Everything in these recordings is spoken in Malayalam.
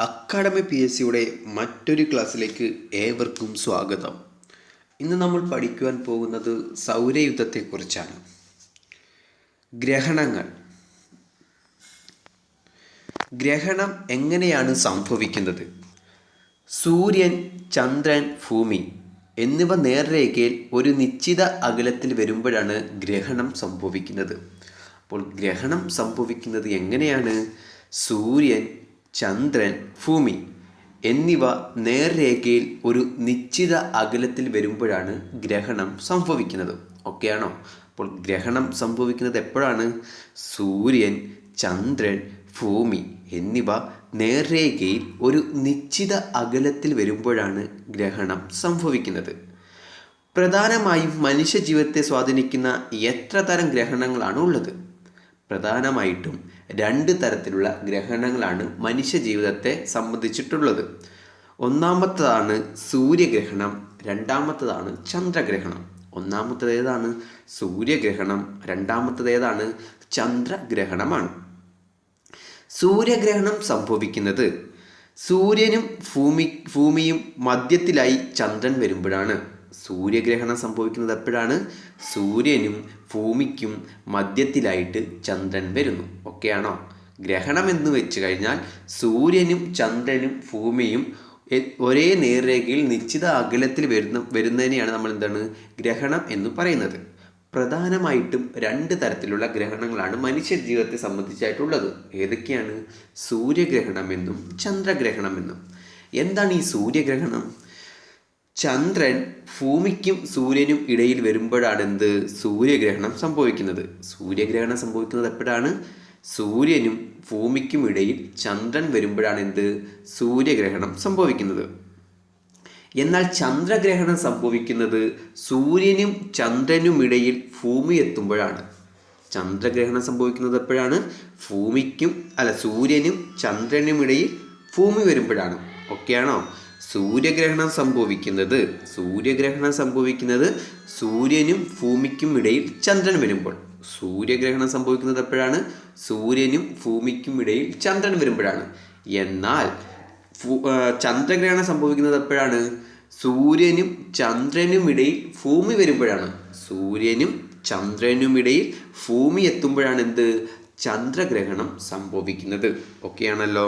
അക്കാഡമി പി എസ് സിയുടെ മറ്റൊരു ക്ലാസ്സിലേക്ക് ഏവർക്കും സ്വാഗതം. ഇന്ന് നമ്മൾ പഠിക്കുവാൻ പോകുന്നത് സൗരയുദ്ധത്തെക്കുറിച്ചാണ്. ഗ്രഹണങ്ങൾ. ഗ്രഹണം എങ്ങനെയാണ് സംഭവിക്കുന്നത്? സൂര്യൻ ചന്ദ്രൻ ഭൂമി എന്നിവ നേർരേഖയിൽ ഒരു നിശ്ചിത അകലത്തിൽ വരുമ്പോഴാണ് ഗ്രഹണം സംഭവിക്കുന്നത്. അപ്പോൾ ഗ്രഹണം സംഭവിക്കുന്നത് എങ്ങനെയാണ്? സൂര്യൻ ചന്ദ്രൻ ഭൂമി എന്നിവ നേർരേഖയിൽ ഒരു നിശ്ചിത അകലത്തിൽ വരുമ്പോഴാണ് ഗ്രഹണം സംഭവിക്കുന്നത്. ഓക്കെയാണോ അപ്പോൾ ഗ്രഹണം സംഭവിക്കുന്നത് എപ്പോഴാണ്? സൂര്യൻ ചന്ദ്രൻ ഭൂമി എന്നിവ നേർരേഖയിൽ ഒരു നിശ്ചിത അകലത്തിൽ വരുമ്പോഴാണ് ഗ്രഹണം സംഭവിക്കുന്നത്. പ്രധാനമായും മനുഷ്യ ജീവിതത്തെ സ്വാധീനിക്കുന്ന എത്ര തരം ഗ്രഹണങ്ങളാണ് ഉള്ളത്? പ്രധാനമായിട്ടും രണ്ട് തരത്തിലുള്ള ഗ്രഹണങ്ങളാണ് മനുഷ്യ ജീവിതത്തെ സംബന്ധിച്ചിട്ടുള്ളത്. ഒന്നാമത്തതാണ് സൂര്യഗ്രഹണം രണ്ടാമത്തതാണ് ചന്ദ്രഗ്രഹണം. ഒന്നാമത്തത് ഏതാണ്? സൂര്യഗ്രഹണം രണ്ടാമത്തത് ഏതാണ്? ചന്ദ്രഗ്രഹണമാണ്. സൂര്യഗ്രഹണം സംഭവിക്കുന്നത് സൂര്യനും ഭൂമി ഭൂമിയും മധ്യത്തിലായി ചന്ദ്രൻ വരുമ്പോഴാണ്. സൂര്യഗ്രഹണം സംഭവിക്കുന്നത് എപ്പോഴാണ്? സൂര്യനും ഭൂമിക്കും മധ്യത്തിലായിട്ട് ചന്ദ്രൻ വരുന്നു. ഓക്കെയാണോ ഗ്രഹണം എന്ന് വെച്ച് കഴിഞ്ഞാൽ സൂര്യനും ചന്ദ്രനും ഭൂമിയും ഒരേ നേർരേഖയിൽ നിശ്ചിത അകലത്തിൽ വരുന്ന വരുന്നതിനെയാണ് നമ്മൾ എന്താണ്? ഗ്രഹണം എന്ന് പറയുന്നത്. പ്രധാനമായിട്ടും രണ്ട് തരത്തിലുള്ള ഗ്രഹണങ്ങളാണ് മനുഷ്യ ജീവിതത്തെ സംബന്ധിച്ചായിട്ടുള്ളത്. ഏതൊക്കെയാണ്? സൂര്യഗ്രഹണമെന്നും ചന്ദ്രഗ്രഹണമെന്നും എന്താണ് ഈ സൂര്യഗ്രഹണം? ചന്ദ്രൻ ഭൂമിക്കും സൂര്യനും ഇടയിൽ വരുമ്പോഴാണ് എന്ത് സൂര്യഗ്രഹണം സംഭവിക്കുന്നത്? സൂര്യഗ്രഹണം സംഭവിക്കുന്നത് എപ്പോഴാണ്? സൂര്യനും ഭൂമിക്കും ഇടയിൽ ചന്ദ്രൻ വരുമ്പോഴാണ് എന്ത് സൂര്യഗ്രഹണം സംഭവിക്കുന്നത്? എന്നാൽ ചന്ദ്രഗ്രഹണം സംഭവിക്കുന്നത് സൂര്യനും ചന്ദ്രനും ഇടയിൽ ഭൂമി എത്തുമ്പോഴാണ്. ചന്ദ്രഗ്രഹണം സംഭവിക്കുന്നത് എപ്പോഴാണ്? ഭൂമിക്കും അല്ല സൂര്യനും ചന്ദ്രനും ഇടയിൽ ഭൂമി വരുമ്പോഴാണ്. ഓക്കെയാണോ? സൂര്യഗ്രഹണം സംഭവിക്കുന്നത് സൂര്യഗ്രഹണം സംഭവിക്കുന്നത് സൂര്യനും ഭൂമിക്കും ഇടയിൽ ചന്ദ്രൻ വരുമ്പോൾ. സൂര്യഗ്രഹണം സംഭവിക്കുന്നത് എപ്പോഴാണ്? സൂര്യനും ഭൂമിക്കും ഇടയിൽ ചന്ദ്രൻ വരുമ്പോഴാണ്. എന്നാൽ ചന്ദ്രഗ്രഹണം സംഭവിക്കുന്നത് എപ്പോഴാണ്? സൂര്യനും ചന്ദ്രനും ഇടയിൽ ഭൂമി വരുമ്പോഴാണ്. സൂര്യനും ചന്ദ്രനും ഇടയിൽ ഭൂമി എത്തുമ്പോഴാണ് എന്ത്? ചന്ദ്രഗ്രഹണം സംഭവിക്കുന്നത്. ഓക്കെയാണല്ലോ?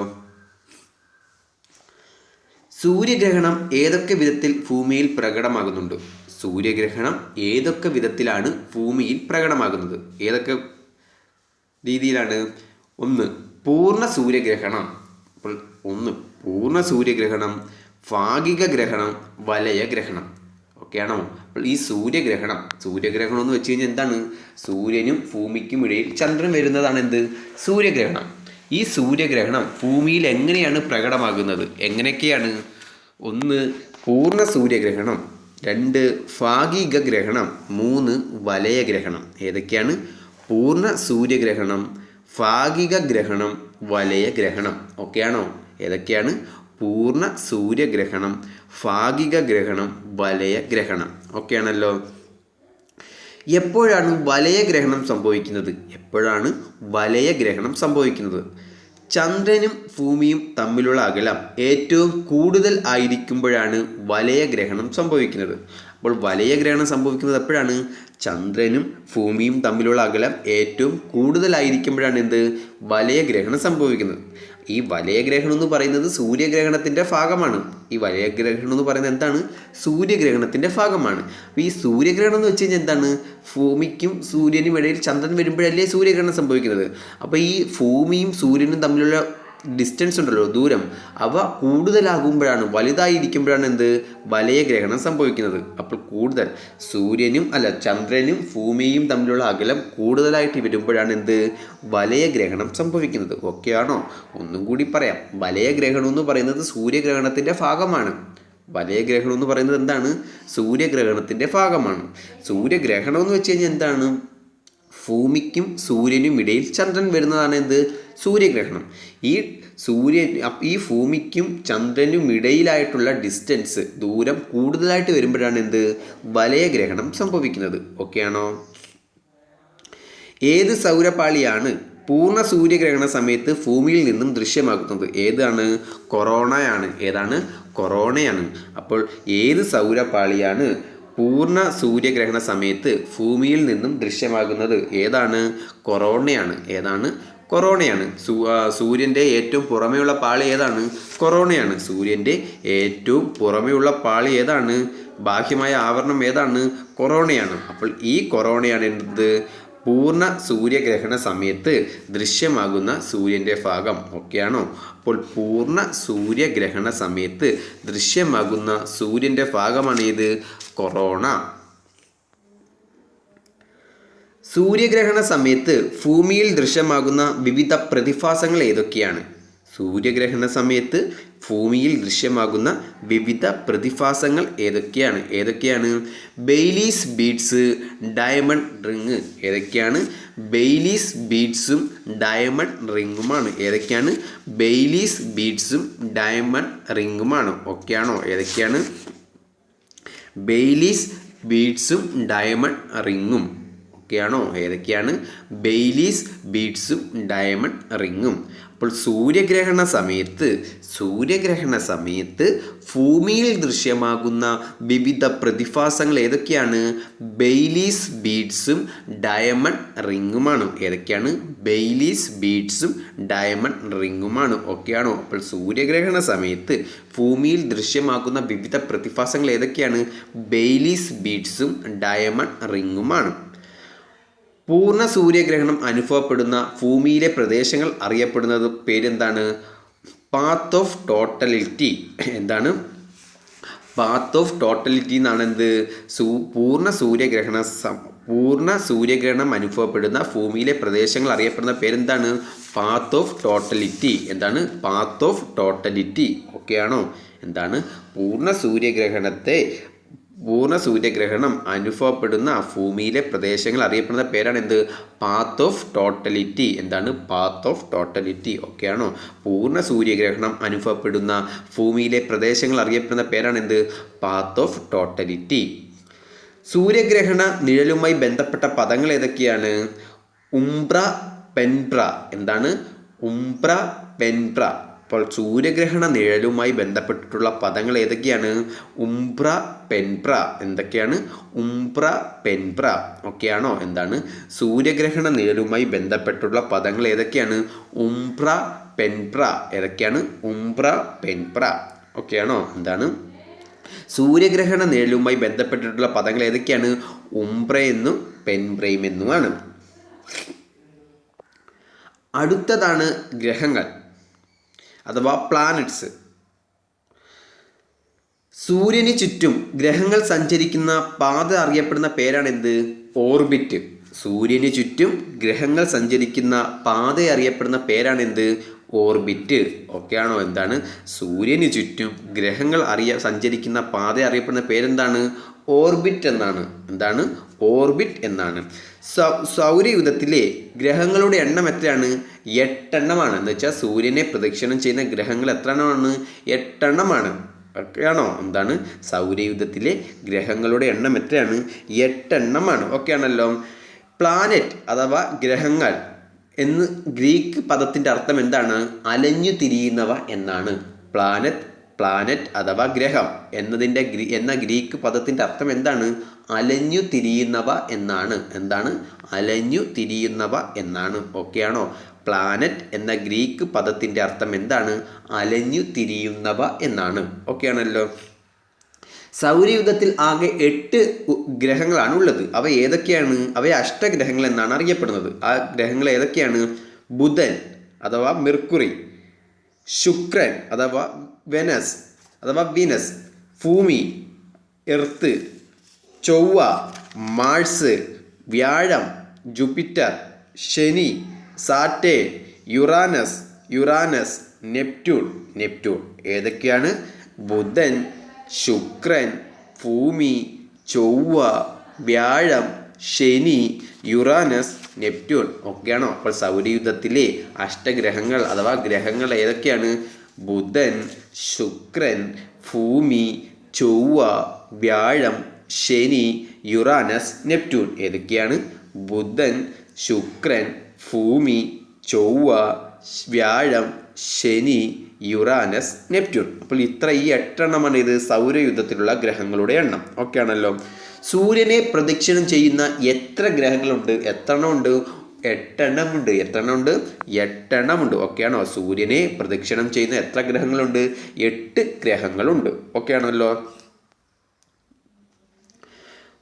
സൂര്യഗ്രഹണം ഏതൊക്കെ വിധത്തിൽ ഭൂമിയിൽ പ്രകടമാകുന്നുണ്ട്? സൂര്യഗ്രഹണം ഏതൊക്കെ വിധത്തിലാണ് ഭൂമിയിൽ പ്രകടമാകുന്നത്? ഏതൊക്കെ രീതിയിലാണ്? ഒന്ന് പൂർണ സൂര്യഗ്രഹണം. അപ്പോൾ ഒന്ന് പൂർണ സൂര്യഗ്രഹണം ഭാഗിക ഗ്രഹണം വലയ ഗ്രഹണം. ഓക്കെയാണോ? അപ്പോൾ ഈ സൂര്യഗ്രഹണം സൂര്യഗ്രഹണം എന്ന് വെച്ച് കഴിഞ്ഞാൽ എന്താണ്? സൂര്യനും ഭൂമിക്കും ഇടയിൽ ചന്ദ്രൻ വരുന്നതാണ് എന്ത്? സൂര്യഗ്രഹണം. ഈ സൂര്യഗ്രഹണം ഭൂമിയിൽ എങ്ങനെയാണ് പ്രകടമാകുന്നത്? എങ്ങനെയൊക്കെയാണ്? ഒന്ന് പൂർണ സൂര്യഗ്രഹണം രണ്ട് ഭാഗിക ഗ്രഹണം മൂന്ന് വലയഗ്രഹണം. ഏതൊക്കെയാണ്? പൂർണ സൂര്യഗ്രഹണം ഭാഗിക ഗ്രഹണം വലയഗ്രഹണം. ഓക്കെയാണോ ഏതൊക്കെയാണ്? പൂർണ സൂര്യഗ്രഹണം ഭാഗിക ഗ്രഹണം വലയഗ്രഹണം. ഓക്കെയാണല്ലോ എപ്പോഴാണ് വലയഗ്രഹണം സംഭവിക്കുന്നത്? എപ്പോഴാണ് വലയഗ്രഹണം സംഭവിക്കുന്നത്? ചന്ദ്രനും ഭൂമിയും തമ്മിലുള്ള അകലം ഏറ്റവും കൂടുതൽ ആയിരിക്കുമ്പോഴാണ് വലയഗ്രഹണം സംഭവിക്കുന്നത്. അപ്പോൾ വലയഗ്രഹണം സംഭവിക്കുന്നത് എപ്പോഴാണ്? ചന്ദ്രനും ഭൂമിയും തമ്മിലുള്ള അകലം ഏറ്റവും കൂടുതലായിരിക്കുമ്പോഴാണ് എന്ത്? വലയഗ്രഹണം സംഭവിക്കുന്നത്. ഈ വലയഗ്രഹണം എന്ന് പറയുന്നത് സൂര്യഗ്രഹണത്തിന്റെ ഭാഗമാണ്. ഈ വലയഗ്രഹണം എന്ന് പറയുന്നത് എന്താണ്? സൂര്യഗ്രഹണത്തിന്റെ ഭാഗമാണ്. അപ്പോൾ ഈ സൂര്യഗ്രഹണം എന്ന് വെച്ച് കഴിഞ്ഞാൽ എന്താണ്? ഭൂമിക്കും സൂര്യനും ഇടയിൽ ചന്ദ്രൻ വരുമ്പോഴല്ലേ സൂര്യഗ്രഹണം സംഭവിക്കുന്നത്. അപ്പോൾ ഈ ഭൂമിയും സൂര്യനും തമ്മിലുള്ള ഡിസ്റ്റൻസ് ഉണ്ടല്ലോ ദൂരം. അവ കൂടുതലാകുമ്പോഴാണ് വലുതായിരിക്കുമ്പോഴാണ് എന്ത്? വലയഗ്രഹണം സംഭവിക്കുന്നത്. അപ്പോൾ കൂടുതൽ സൂര്യനും അല്ല ചന്ദ്രനും ഭൂമിയും തമ്മിലുള്ള അകലം കൂടുതലായിട്ട് വരുമ്പോഴാണ് എന്ത്? വലയ ഗ്രഹണം സംഭവിക്കുന്നത്. ഓക്കെയാണോ ഒന്നും കൂടി പറയാം. വലയ ഗ്രഹണം എന്ന് പറയുന്നത് സൂര്യഗ്രഹണത്തിന്റെ ഭാഗമാണ്. വലയ ഗ്രഹണം എന്ന് പറയുന്നത് എന്താണ്? സൂര്യഗ്രഹണത്തിന്റെ ഭാഗമാണ്. സൂര്യഗ്രഹണം എന്ന് വെച്ച് കഴിഞ്ഞാൽ എന്താണ്? ഭൂമിക്കും സൂര്യനും ഇടയിൽ ചന്ദ്രൻ വരുന്നതാണ് എന്ത്? സൂര്യഗ്രഹണം. ഈ സൂര്യൻ ഈ ഭൂമിക്കും ചന്ദ്രനും ഇടയിലായിട്ടുള്ള ഡിസ്റ്റൻസ് ദൂരം കൂടുതലായിട്ട് വരുമ്പോഴാണ് എന്ത്? വലയഗ്രഹണം സംഭവിക്കുന്നത്. ഓക്കെയാണോ ഏത് സൗരപാളിയാണ് പൂർണ സൂര്യഗ്രഹണ സമയത്ത് ഭൂമിയിൽ നിന്നും ദൃശ്യമാകുന്നത്? ഏതാണ്? കൊറോണയാണ്. ഏതാണ്? കൊറോണയാണ്. അപ്പോൾ ഏത് സൗരപാളിയാണ് പൂർണ സൂര്യഗ്രഹണ സമയത്ത് ഭൂമിയിൽ നിന്നും ദൃശ്യമാകുന്നത് ഏതാണ്? കൊറോണയാണ്. ഏതാണ്? കൊറോണയാണ്. സൂ സൂര്യന്റെ ഏറ്റവും പുറമെയുള്ള പാളി ഏതാണ്? കൊറോണയാണ്. സൂര്യന്റെ ഏറ്റവും പുറമെയുള്ള പാളി ഏതാണ്? ബാഹ്യമായ ആവരണം ഏതാണ്? കൊറോണയാണ്. അപ്പോൾ ഈ കൊറോണയാണ് എന്ത്? പൂർണ സൂര്യഗ്രഹണ സമയത്ത് ദൃശ്യമാകുന്ന സൂര്യന്റെ ഭാഗം ഒക്കെയാണോ? അപ്പോൾ പൂർണ സൂര്യഗ്രഹണ സമയത്ത് ദൃശ്യമാകുന്ന സൂര്യന്റെ ഭാഗമാണ് ഇത് കൊറോണ. സൂര്യഗ്രഹണ സമയത്ത് ഭൂമിയിൽ ദൃശ്യമാകുന്ന വിവിധ പ്രതിഭാസങ്ങൾ ഏതൊക്കെയാണ്? സൂര്യഗ്രഹണ സമയത്ത് ഭൂമിയിൽ ദൃശ്യമാകുന്ന വിവിധ പ്രതിഭാസങ്ങൾ ഏതൊക്കെയാണ്? ഏതൊക്കെയാണ്? ബെയ്ലീസ് ബീഡ്സ് ഡയമണ്ട് റിങ് ഏതൊക്കെയാണ്? ബെയ്ലീസ് ബീഡ്സും ഡയമണ്ട് റിങ്ങുമാണ്. ഏതൊക്കെയാണ്? ബെയ്ലീസ് ബീഡ്സും ഡയമണ്ട് റിങ്ങുമാണ്. ഒക്കെയാണോ? ഏതൊക്കെയാണ്? ബെയ്ലീസ് ബീഡ്സും ഡയമണ്ട് റിങ്ങും ഒക്കെയാണോ? ഏതൊക്കെയാണ്? ബെയ്ലീസ് ബീഡ്സും ഡയമണ്ട് റിങ്ങും. അപ്പോൾ സൂര്യഗ്രഹണ സമയത്ത് സൂര്യഗ്രഹണ സമയത്ത് ഭൂമിയിൽ ദൃശ്യമാകുന്ന വിവിധ പ്രതിഭാസങ്ങൾ ഏതൊക്കെയാണ്? ബെയ്ലീസ് ബീഡ്സും ഡയമണ്ട് റിങ്ങുമാണ്. ഏതൊക്കെയാണ്? ബെയ്ലീസ് ബീഡ്സും ഡയമണ്ട് റിങ്ങുമാണ്. ഒക്കെയാണോ അപ്പോൾ സൂര്യഗ്രഹണ സമയത്ത് ഭൂമിയിൽ ദൃശ്യമാകുന്ന വിവിധ പ്രതിഭാസങ്ങൾ ഏതൊക്കെയാണ്? ബെയ്ലീസ് ബീഡ്സും ഡയമണ്ട് റിങ്ങുമാണ്. പൂർണ സൂര്യഗ്രഹണം അനുഭവപ്പെടുന്ന ഭൂമിയിലെ പ്രദേശങ്ങൾ അറിയപ്പെടുന്നത് പേരെന്താണ്? പാത്ത് ഓഫ് ടോട്ടലിറ്റി എന്താണ്? പാത്ത് ഓഫ് ടോട്ടലിറ്റി എന്നാണ് എന്ത്? സൂ പൂർണ സൂര്യഗ്രഹണ പൂർണ സൂര്യഗ്രഹണം അനുഭവപ്പെടുന്ന ഭൂമിയിലെ പ്രദേശങ്ങൾ അറിയപ്പെടുന്ന പേരെന്താണ്? പാത്ത് ഓഫ് ടോട്ടലിറ്റി എന്താണ്? പാത്ത് ഓഫ് ടോട്ടലിറ്റി ആണോ? എന്താണ്? പൂർണ സൂര്യഗ്രഹണത്തെ പൂർണ സൂര്യഗ്രഹണം അനുഭവപ്പെടുന്ന ഭൂമിയിലെ പ്രദേശങ്ങൾ അറിയപ്പെടുന്ന പേരാണ് എന്ത് പാത്ത് ഓഫ് ടോട്ടലിറ്റി എന്താണ്? പാത്ത് ഓഫ് ടോട്ടലിറ്റി ഓക്കെയാണോ പൂർണ സൂര്യഗ്രഹണം അനുഭവപ്പെടുന്ന ഭൂമിയിലെ പ്രദേശങ്ങൾ അറിയപ്പെടുന്ന പേരാണ് എന്ത് പാത്ത് ഓഫ് ടോട്ടലിറ്റി സൂര്യഗ്രഹണ നിഴലുമായി ബന്ധപ്പെട്ട പദങ്ങൾ ഏതൊക്കെയാണ്? ഉംബ്ര പെൻബ്ര. എന്താണ്? ഉംബ്ര പെൻബ്ര. അപ്പോൾ സൂര്യഗ്രഹണ നിഴലുമായി ബന്ധപ്പെട്ടിട്ടുള്ള പദങ്ങൾ ഏതൊക്കെയാണ്? ഉംബ്ര പെൻപ്ര എന്തൊക്കെയാണ്? ഉംബ്ര പെൻപ്ര ഒക്കെയാണോ? എന്താണ്? സൂര്യഗ്രഹണ നിഴലുമായി ബന്ധപ്പെട്ടുള്ള പദങ്ങൾ ഏതൊക്കെയാണ്? ഉംബ്ര പെൻപ്ര ഏതൊക്കെയാണ്? ഉംബ്ര പെൻപ്ര ഒക്കെയാണോ? എന്താണ്? സൂര്യഗ്രഹണ നിഴലുമായി ബന്ധപ്പെട്ടിട്ടുള്ള പദങ്ങൾ ഏതൊക്കെയാണ്? ഉംബ്ര എന്നും പെൻബ്രയും എന്നുമാണ് അടുത്തതാണ് ഗ്രഹങ്ങൾ. അഥവാ പ്ലാനറ്റ്സ് സൂര്യന് ചുറ്റും ഗ്രഹങ്ങൾ സഞ്ചരിക്കുന്ന പാത അറിയപ്പെടുന്ന പേരാണ് എന്ത് ഓർബിറ്റ് സൂര്യന് ചുറ്റും ഗ്രഹങ്ങൾ സഞ്ചരിക്കുന്ന പാത അറിയപ്പെടുന്ന പേരാണ് എന്ത് ഓർബിറ്റ് ഒക്കെയാണോ എന്താണ്? സൂര്യന് ചുറ്റും ഗ്രഹങ്ങൾ അറിയ സഞ്ചരിക്കുന്ന പാത അറിയപ്പെടുന്ന പേരെന്താണ്? ഓർബിറ്റ് എന്നാണ്. എന്താണ്? ഓർബിറ്റ് എന്നാണ്. സൗരയുധത്തിലെ ഗ്രഹങ്ങളുടെ എണ്ണം എത്രയാണ്? എട്ടെണ്ണമാണ്. എന്ന് വെച്ചാൽ സൂര്യനെ പ്രദക്ഷിണം ചെയ്യുന്ന ഗ്രഹങ്ങൾ എത്ര എണ്ണമാണ് എട്ടെണ്ണമാണ്. ഒക്കെയാണോ എന്താണ്? സൗരയുധത്തിലെ ഗ്രഹങ്ങളുടെ എണ്ണം എത്രയാണ്? എട്ടെണ്ണമാണ്. ആണല്ലോ പ്ലാനറ്റ് അഥവാ ഗ്രഹങ്ങൾ എന്ന് ഗ്രീക്ക് പദത്തിന്റെ അർത്ഥം എന്താണ്? അലഞ്ഞു തിരിയുന്നവ എന്നാണ്. പ്ലാനറ്റ് പ്ലാനറ്റ് അഥവാ ഗ്രഹം എന്നതിന്റെ എന്ന ഗ്രീക്ക് പദത്തിന്റെ അർത്ഥം എന്താണ്? അലഞ്ഞു തിരിയുന്നവ എന്നാണ്. എന്താണ്? അലഞ്ഞു തിരിയുന്നവ എന്നാണ്. ആണോ? പ്ലാനറ്റ് എന്ന ഗ്രീക്ക് പദത്തിന്റെ അർത്ഥം എന്താണ്? അലഞ്ഞു തിരിയുന്നവ എന്നാണ്. ഓക്കെയാണല്ലോ സൗരയുഗത്തിൽ ആകെ എട്ട് ഗ്രഹങ്ങളാണ് ഉള്ളത്. അവ ഏതൊക്കെയാണ്? അവയെ അഷ്ടഗ്രഹങ്ങൾ എന്നാണ് അറിയപ്പെടുന്നത്. ആ ഗ്രഹങ്ങൾ ഏതൊക്കെയാണ്? ബുധൻ അഥവാ മെർക്കുറി. ശുക്രൻ അഥവാ വെനസ് അഥവാ വീനസ് ഭൂമി എർത്ത് ചൊവ്വ മാഴ്സ് വ്യാഴം ജൂപ്പിറ്റർ ശനി സാറ്റേ യുറാനസ് യുറാനസ് നെപ്റ്റ്യൂൺ. നെപ്റ്റ്യൂൺ ഏതൊക്കെയാണ്? ബുധൻ ശുക്രൻ ഭൂമി ചൊവ്വ വ്യാഴം ശനി യുറാനസ് നെപ്റ്റ്യൂൺ ഒക്കെയാണോ? അപ്പോൾ സൗരയുദ്ധത്തിലെ അഷ്ടഗ്രഹങ്ങൾ അഥവാ ഗ്രഹങ്ങൾ ഏതൊക്കെയാണ്? ബുധൻ ശുക്രൻ ഭൂമി ചൊവ്വ വ്യാഴം ശനി യുറാനസ് നെപ്റ്റ്യൂൺ. ഏതൊക്കെയാണ്? ബുധൻ ശുക്രൻ ഭൂമി ചൊവ്വ വ്യാഴം ശനി യുറാനസ് നെപ്റ്റ്യൂൺ. അപ്പോൾ ഇത്ര ഈ എട്ടെണ്ണമാണ് ഇത് സൗരയുദ്ധത്തിലുള്ള ഗ്രഹങ്ങളുടെ എണ്ണം. ഓക്കെ ആണല്ലോ സൂര്യനെ പ്രദക്ഷിണം ചെയ്യുന്ന എത്ര ഗ്രഹങ്ങളുണ്ട്? എത്ര എണ്ണം ഉണ്ട് എട്ടെണ്ണമുണ്ട്. എത്ര എണ്ണം ഉണ്ട് എട്ടെണ്ണമുണ്ട്. ഓക്കെയാണോ? സൂര്യനെ പ്രദക്ഷിണം ചെയ്യുന്ന എത്ര ഗ്രഹങ്ങളുണ്ട്? എട്ട് ഗ്രഹങ്ങളുണ്ട്. ഓക്കെ ആണല്ലോ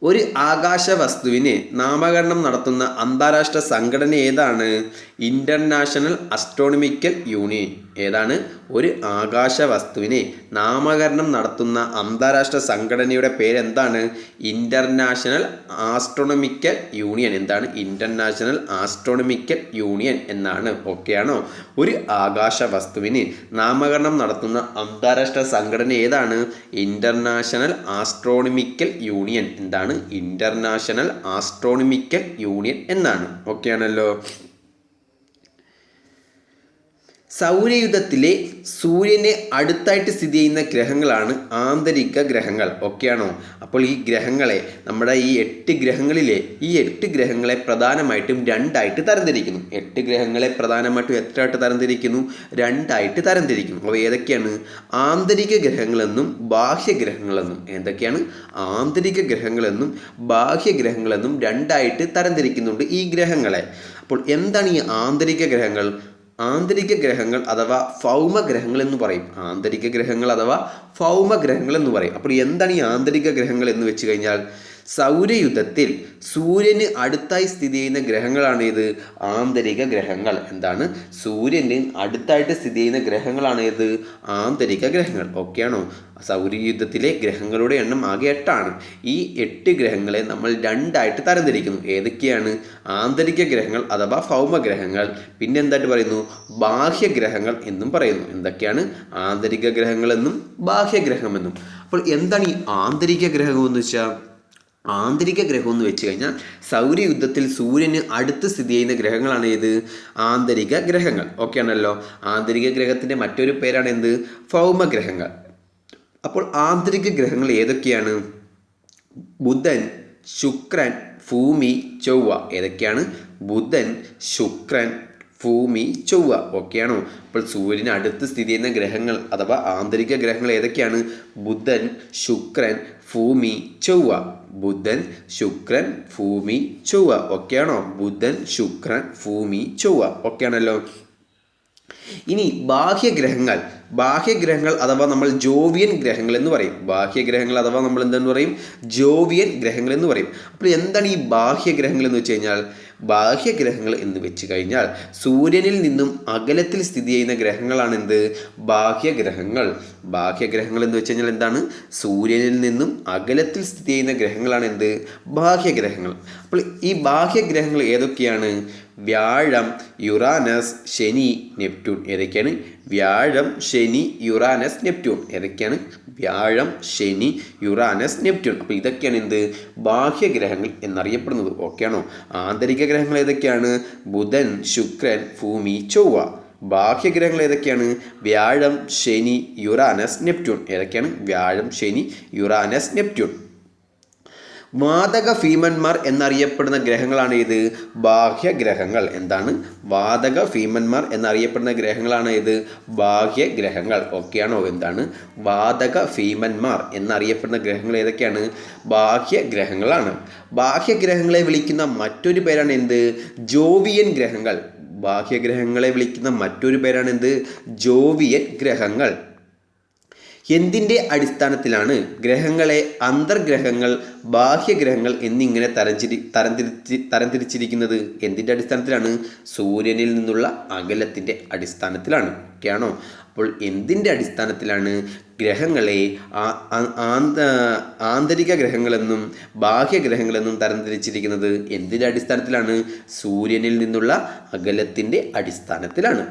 ഒരു ആകാശ വസ്തുവിന് നാമകരണം നടത്തുന്ന അന്താരാഷ്ട്ര സംഘടന ഏതാണ്? International Astronomical Union. ഏതാണ്? ഒരു ആകാശ വസ്തുവിനെ നാമകരണം നടത്തുന്ന അന്താരാഷ്ട്ര സംഘടനയുടെ പേരെന്താണ്? International Astronomical Union. എന്താണ്? ഇന്റർനാഷണൽ ആസ്ട്രോണമിക്കൽ യൂണിയൻ എന്നാണ്. ഓക്കെയാണോ ഒരു ആകാശ വസ്തുവിന് നാമകരണം നടത്തുന്ന അന്താരാഷ്ട്ര സംഘടന ഏതാണ്? International Astronomical Union. എന്താണ്? ഇന്റർനാഷണൽ ആസ്ട്രോണമിക്കൽ യൂണിയൻ എന്നാണ്. ഓക്കെയാണല്ലോ സൗരയുധത്തിലെ സൂര്യനെ അടുത്തായിട്ട് സ്ഥിതി ചെയ്യുന്ന ഗ്രഹങ്ങളാണ് ആന്തരിക ഗ്രഹങ്ങൾ. ഓക്കെയാണോ അപ്പോൾ ഈ ഗ്രഹങ്ങളെ നമ്മുടെ ഈ എട്ട് ഗ്രഹങ്ങളിലെ ഈ എട്ട് ഗ്രഹങ്ങളെ പ്രധാനമായിട്ടും രണ്ടായിട്ട് തരംതിരിക്കുന്നു. എട്ട് ഗ്രഹങ്ങളെ പ്രധാനമായിട്ടും എത്രയായിട്ട് തരംതിരിക്കുന്നു? രണ്ടായിട്ട് തരംതിരിക്കുന്നു. അപ്പോൾ ഏതൊക്കെയാണ്? ആന്തരിക ഗ്രഹങ്ങളെന്നും ബാഹ്യഗ്രഹങ്ങളെന്നും എന്തൊക്കെയാണ്? ആന്തരിക ഗ്രഹങ്ങളെന്നും ബാഹ്യഗ്രഹങ്ങളെന്നും രണ്ടായിട്ട് തരംതിരിക്കുന്നുണ്ട് ഈ ഗ്രഹങ്ങളെ. അപ്പോൾ എന്താണ് ഈ ആന്തരിക ഗ്രഹങ്ങൾ? ആന്തരിക ഗ്രഹങ്ങൾ അഥവാ ഭൗമഗ്രഹങ്ങൾ എന്ന് പറയും. ആന്തരിക ഗ്രഹങ്ങൾ അഥവാ ഭൗമഗ്രഹങ്ങൾ എന്ന് പറയും. അപ്പോൾ എന്താണ് ഈ ആന്തരിക ഗ്രഹങ്ങൾ എന്ന് വെച്ച് കഴിഞ്ഞാൽ സൗരയുധത്തിൽ സൂര്യന് അടുത്തായി സ്ഥിതി ചെയ്യുന്ന ഗ്രഹങ്ങളാണ് ഏത് ആന്തരിക ഗ്രഹങ്ങൾ. എന്താണ്? സൂര്യന് അടുത്തായിട്ട് സ്ഥിതി ചെയ്യുന്ന ഗ്രഹങ്ങളാണ് ഏത് ആന്തരിക ഗ്രഹങ്ങൾ. ഓക്കെയാണോ സൗരയുദ്ധത്തിലെ ഗ്രഹങ്ങളുടെ എണ്ണം ആകെ എട്ടാണ്. ഈ എട്ട് ഗ്രഹങ്ങളെ നമ്മൾ രണ്ടായിട്ട് തരംതിരിക്കുന്നു. ഏതൊക്കെയാണ്? ആന്തരിക ഗ്രഹങ്ങൾ അഥവാ ഭൗമഗ്രഹങ്ങൾ. പിന്നെ എന്തായിട്ട് പറയുന്നു? ബാഹ്യഗ്രഹങ്ങൾ എന്നും പറയുന്നു. എന്തൊക്കെയാണ്? ആന്തരിക ഗ്രഹങ്ങളെന്നും ബാഹ്യഗ്രഹമെന്നും. അപ്പോൾ എന്താണ് ഈ ആന്തരിക ഗ്രഹം എന്ന് വെച്ചാൽ ആന്തരിക ഗ്രഹം എന്ന് വെച്ച് കഴിഞ്ഞാൽ സൗരയുദ്ധത്തിൽ സൂര്യന് അടുത്ത് സ്ഥിതി ചെയ്യുന്ന ഗ്രഹങ്ങളാണ് ഏത്? ആന്തരിക ഗ്രഹങ്ങൾ. ഓക്കെ ആണല്ലോ. ആന്തരിക ഗ്രഹത്തിന്റെ മറ്റൊരു പേരാണ് എന്ത്? ഭൗമഗ്രഹങ്ങൾ. അപ്പോൾ ആന്തരിക ഗ്രഹങ്ങൾ ഏതൊക്കെയാണ്? ബുധൻ ശുക്രൻ ഭൂമി ചൊവ്വ. ഏതൊക്കെയാണ്? ബുധൻ ശുക്രൻ ഭൂമി ചൊവ്വ ഓക്കെയാണോ അപ്പോൾ സൂര്യന് അടുത്ത് സ്ഥിതി ചെയ്യുന്ന ഗ്രഹങ്ങൾ അഥവാ ആന്തരിക ഗ്രഹങ്ങൾ ഏതൊക്കെയാണ്? ബുധൻ ശുക്രൻ ഭൂമി ചൊവ്വ. ബുധൻ ശുക്രൻ ഭൂമി ചൊവ്വ ഓക്കെയാണോ ബുധൻ ശുക്രൻ ഭൂമി ചൊവ്വ ഓക്കെയാണല്ലോ ഇനി ബാഹ്യഗ്രഹങ്ങൾ. ബാഹ്യഗ്രഹങ്ങൾ അഥവാ നമ്മൾ ജോവിയൻ ഗ്രഹങ്ങൾ എന്ന് പറയും. ബാഹ്യഗ്രഹങ്ങൾ അഥവാ നമ്മൾ എന്തെന്ന് പറയും? ജോവിയൻ ഗ്രഹങ്ങൾ എന്ന് പറയും. അപ്പോൾ എന്താണ് ഈ ബാഹ്യഗ്രഹങ്ങൾ എന്ന് വെച്ച് കഴിഞ്ഞാൽ? ബാഹ്യഗ്രഹങ്ങൾ എന്ന് വെച്ച് കഴിഞ്ഞാൽ സൂര്യനിൽ നിന്നും അകലത്തിൽ സ്ഥിതി ചെയ്യുന്ന ഗ്രഹങ്ങളാണ് എന്ത് ബാഹ്യഗ്രഹങ്ങൾ ബാഹ്യഗ്രഹങ്ങൾ എന്ന് വെച്ച് കഴിഞ്ഞാൽ എന്താണ്? സൂര്യനിൽ നിന്നും അകലത്തിൽ സ്ഥിതി ചെയ്യുന്ന ഗ്രഹങ്ങളാണ് എന്ത് ബാഹ്യഗ്രഹങ്ങൾ അപ്പോൾ ഈ ബാഹ്യഗ്രഹങ്ങൾ ഏതൊക്കെയാണ്? വ്യാഴം യുറാനസ് ശനി നെപ്റ്റ്യൂൺ ഏതൊക്കെയാണ്? വ്യാഴം ശനി യുറാനസ് നെപ്റ്റ്യൂൺ ഏതൊക്കെയാണ്? വ്യാഴം ശനി യുറാനസ് നെപ്റ്റ്യൂൺ. അപ്പോൾ ഇതൊക്കെയാണ് എന്ത്? ബാഹ്യഗ്രഹങ്ങൾ എന്നറിയപ്പെടുന്നത്. ഓക്കെയാണോ? ആന്തരിക ഗ്രഹങ്ങൾ ഏതൊക്കെയാണ്? ബുധൻ ശുക്രൻ ഭൂമി ചൊവ്വ. ബാഹ്യഗ്രഹങ്ങൾ ഏതൊക്കെയാണ്? വ്യാഴം ശനി യുറാനസ് നെപ്റ്റ്യൂൺ. ഏതൊക്കെയാണ്? വ്യാഴം ശനി യുറാനസ് നെപ്റ്റ്യൂൺ. വാതക ഭീമന്മാർ എന്നറിയപ്പെടുന്ന ഗ്രഹങ്ങളാണ് ഇത് ബാഹ്യഗ്രഹങ്ങൾ. എന്താണ്? വാതക ഭീമന്മാർ എന്നറിയപ്പെടുന്ന ഗ്രഹങ്ങളാണ് ഇത് ബാഹ്യഗ്രഹങ്ങൾ. ഓക്കെയാണോ? എന്താണ്? വാതക ഭീമന്മാർ എന്നറിയപ്പെടുന്ന ഗ്രഹങ്ങൾ ഏതൊക്കെയാണ്? ബാഹ്യഗ്രഹങ്ങളാണ്. ബാഹ്യഗ്രഹങ്ങളെ വിളിക്കുന്ന മറ്റൊരു പേരാണ് എന്ത് ജോവിയൻ ഗ്രഹങ്ങൾ. ബാഹ്യഗ്രഹങ്ങളെ വിളിക്കുന്ന മറ്റൊരു പേരാണ് എന്ത് ജോവിയൻ ഗ്രഹങ്ങൾ. എന്തിന്റെ അടിസ്ഥാനത്തിലാണ് ഗ്രഹങ്ങളെ അന്തർഗ്രഹങ്ങൾ ബാഹ്യഗ്രഹങ്ങൾ എന്നിങ്ങനെ തരംതിരി തരംതിരിച്ച് തരംതിരിച്ചിരിക്കുന്നത്? എന്തിന്റെ അടിസ്ഥാനത്തിലാണ്? സൂര്യനിൽ നിന്നുള്ള അകലത്തിന്റെ അടിസ്ഥാനത്തിലാണ്. ഓക്കെയാണോ അപ്പോൾ എന്തിന്റെ അടിസ്ഥാനത്തിലാണ് ഗ്രഹങ്ങളെ ആന്തരിക ഗ്രഹങ്ങളെന്നും ബാഹ്യഗ്രഹങ്ങളെന്നും തരംതിരിച്ചിരിക്കുന്നത്? എന്തിന്റെ അടിസ്ഥാനത്തിലാണ്? സൂര്യനിൽ നിന്നുള്ള അകലത്തിന്റെ അടിസ്ഥാനത്തിലാണ്.